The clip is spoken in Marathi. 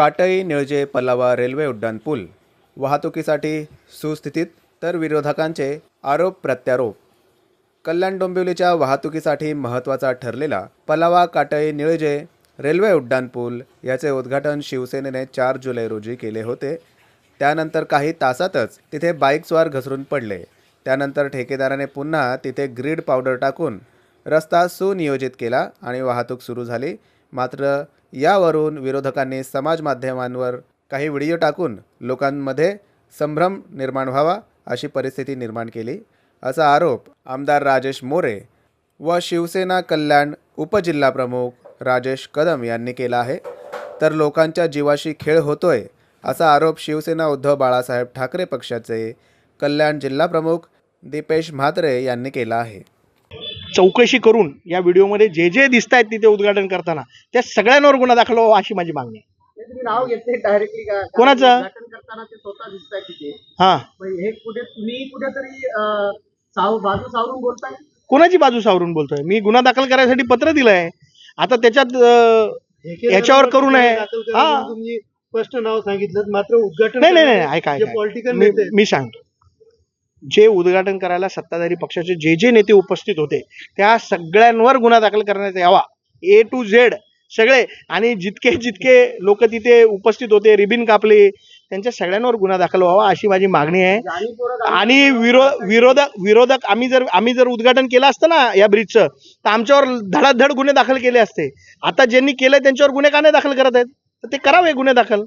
काटई निळजे पल्लावा रेल्वे उड्डाणपूल वाहतुकीसाठी सुस्थितीत तर विरोधकांचे आरोप प्रत्यारोप. कल्याण डोंबिवलीच्या वाहतुकीसाठी महत्त्वाचा ठरलेला पलावा काटई निळजे रेल्वे उड्डाणपूल याचे उद्घाटन शिवसेनेने चार जुलै रोजी केले होते. त्यानंतर काही तासातच तिथे बाईकस्वार घसरून पडले. त्यानंतर ठेकेदाराने पुन्हा तिथे ग्रीड पावडर टाकून रस्ता सुनियोजित केला आणि वाहतूक सुरू झाली. मात्र यावरून विरोधकांनी समाज माध्यमांवर काही व्हिडिओ टाकून लोकांमध्ये संभ्रम निर्माण व्हावा अशी परिस्थिती निर्माण केली. असा आरोप आमदार राजेश मोरे व शिवसेना कल्याण उपजिल्हाप्रमुख राजेश कदम यांनी केला आहे. तर लोकांच्या जीवाशी खेळ होतोय असा आरोप शिवसेना उद्धव बाळासाहेब ठाकरे पक्षाचे कल्याण जिल्हाप्रमुख दीपेश म्हात्रे यांनी केला आहे. चौकशी करून या व्हिडिओमध्ये जे जे दिसत आहेत तिथे उद्घाटन करताना त्या सगळ्यांवर गुन्हा दाखल व्हावा अशी माझी मागणी आहे. हे नाव घेतले डायरेक्टली कोणाचं? करताना ते स्वतः तिथे. हा. हे कुठे तुम्ही कुठेतरी साव बाजू सावरून बोलताय? कोणाची बाजू सावरून बोलतोय? मी गुन्हा दाखल करायसाठी पत्र दिलंय. आता त्याच्यात याच्यावर करू नये हा. तुम्ही स्पष्ट नाव सांगितलं मात्र उद्घाटन नाही नाही नाही ऐका पॉलिटिकल मी सांगतो. जे उद्घाटन करायला सत्ताधारी पक्षाचे जे जे नेते उपस्थित होते त्या सगळ्यांवर गुन्हा दाखल करण्यात यावा. ए टू झेड सगळे आणि जितके जितके लोक तिथे उपस्थित होते रिबिन कापले त्यांच्या सगळ्यांवर गुन्हा दाखल व्हावा अशी माझी मागणी आहे. आणि विरो विरोधक विरोधक आम्ही जर आम्ही जर उद्घाटन केलं असतं ना या ब्रिजचं तर आमच्यावर धडाधड गुन्हे दाखल केले असते. आता ज्यांनी केलंय त्यांच्यावर गुन्हे का नाही दाखल करत आहेत? तर ते करावे गुन्हे दाखल.